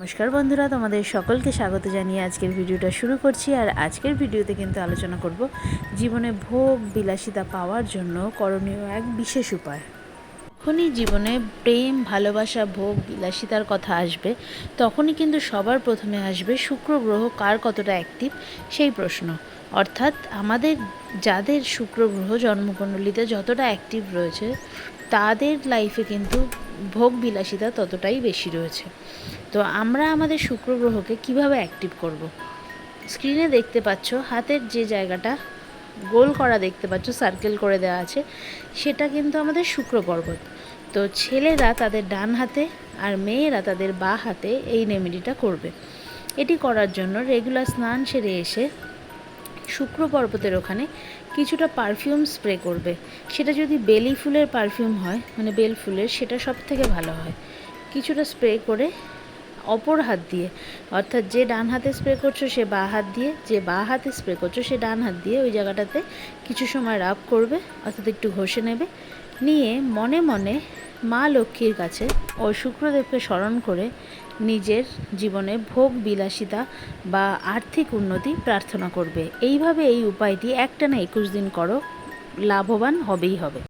নমস্কার বন্ধুরা, তোমাদের সকলকে স্বাগত জানিয়ে আজকের ভিডিওটা শুরু করছি। আর আজকের ভিডিওতে কিন্তু আলোচনা করব জীবনে ভোগ বিলাসিতা পাওয়ার জন্য করণীয় এক বিশেষ উপায়। যখনই জীবনে প্রেম, ভালোবাসা, ভোগ, বিলাসিতার কথা আসবে, তখনই কিন্তু সবার প্রথমে আসবে শুক্র গ্রহ কার কতটা অ্যাক্টিভ সেই প্রশ্ন। অর্থাৎ আমাদের যাদের শুক্র গ্রহ জন্মকুণ্ডলিতে যতটা অ্যাক্টিভ রয়েছে, তাদের লাইফে কিন্তু ভোগ বিলাসিতা ততটাই বেশি রয়েছে। তো আমরা আমাদের শুক্র গ্রহকে কীভাবে অ্যাক্টিভ করব। স্ক্রিনে দেখতে পাচ্ছ, হাতের যে জায়গাটা গোল করা দেখতে পাচ্ছ সার্কেল করে দেওয়া আছে, সেটা কিন্তু আমাদের শুক্র পর্বত। তো ছেলেরা তাদের ডান হাতে আর মেয়েরা তাদের বা হাতে এই রেমেডিটা করবে। এটি করার জন্য রেগুলার স্নান সেরে এসে শুক্র পর্বতের ওখানে কিছুটা পারফিউম স্প্রে করবে। সেটা যদি বেলি ফুলের পারফিউম হয় মানে বেল ফুলের, সেটা সব থেকে ভালো হয়। কিছুটা স্প্রে করে অপর হাত দিয়ে, অর্থাৎ যে ডান হাতে স্প্রে করছ সে বা হাত দিয়ে, যে বা হাতে স্প্রে করছ সে ডান হাত দিয়ে ওই জায়গাটাতে কিছু সময় রাব করবে, অর্থাৎ একটু ঘষে নেবে। নিয়ে মনে মনে মা লক্ষ্মীর কাছে ও শুক্রদেবকে স্মরণ করে নিজের জীবনে ভোগ বিলাসিতা বা আর্থিক উন্নতি প্রার্থনা করবে। এইভাবে এই উপায়টি একটানা একুশ দিন করো, লাভবান হবেই হবে।